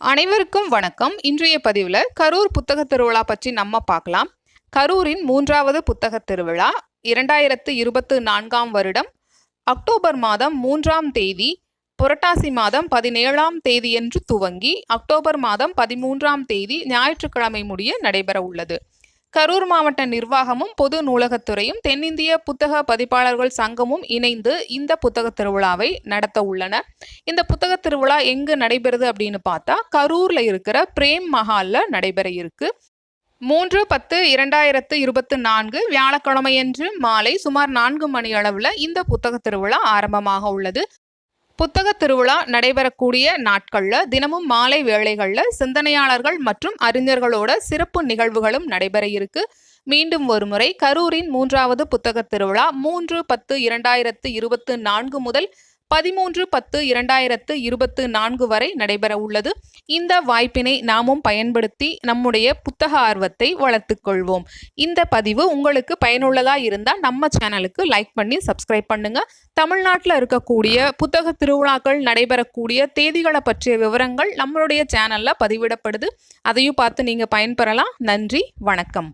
அனைவருக்கும் வணக்கம். இன்றைய பதிவில் கரூர் புத்தக திருவிழா பற்றி நம்ம பார்க்கலாம். கரூரின் மூன்றாவது புத்தக திருவிழா இரண்டாயிரத்து இருபத்து நான்காம் வருடம் அக்டோபர் மாதம் மூன்றாம் தேதி புரட்டாசி மாதம் பதினேழாம் தேதியன்று துவங்கி அக்டோபர் மாதம் பதிமூன்றாம் தேதி ஞாயிற்றுக்கிழமை முடிய நடைபெற உள்ளது. கரூர் மாவட்ட நிர்வாகமும் பொது நூலகத்துறையும் தென்னிந்திய புத்தக பதிப்பாளர்கள் சங்கமும் இணைந்து இந்த புத்தக திருவிழாவை நடத்த உள்ளன. இந்த புத்தக திருவிழா எங்கு நடைபெறுது அப்படின்னு பார்த்தா கரூர்ல இருக்கிற பிரேம் மஹால்ல நடைபெற இருக்கு. மூன்று பத்து இரண்டாயிரத்து இருபத்து நான்கு வியாழக்கிழமையன்று மாலை சுமார் நான்கு மணி அளவில் இந்த புத்தக திருவிழா ஆரம்பமாக உள்ளது. புத்தக திருவிழா நடைபெறக்கூடிய நாட்களில் தினமும் மாலை வேளைகளில் சிந்தனையாளர்கள் மற்றும் அறிஞர்களோட சிறப்பு நிகழ்வுகளும் நடைபெற இருக்கு. மீண்டும் ஒருமுறை கரூரின் மூன்றாவது புத்தக திருவிழா மூன்று பத்து இரண்டாயிரத்து இருபத்து நான்கு முதல் பதிமூன்று பத்து இரண்டாயிரத்து இருபத்து நான்கு வரை நடைபெற உள்ளது. இந்த வாய்ப்பினை நாமும் பயன்படுத்தி நம்முடைய புத்தக ஆர்வத்தை வளர்த்துக்கொள்வோம் இந்த பதிவு உங்களுக்கு பயனுள்ளதாக இருந்தால் நம்ம சேனலுக்கு லைக் பண்ணி சப்ஸ்கிரைப் பண்ணுங்க. தமிழ்நாட்டில் இருக்கக்கூடிய புத்தக திருவிழாக்கள் நடைபெறக்கூடிய தேதிகளை பற்றிய விவரங்கள் நம்மளுடைய சேனலில் பதிவிடப்படுது. அதையும் பார்த்து நீங்கள் பயன்பெறலாம். நன்றி வணக்கம்.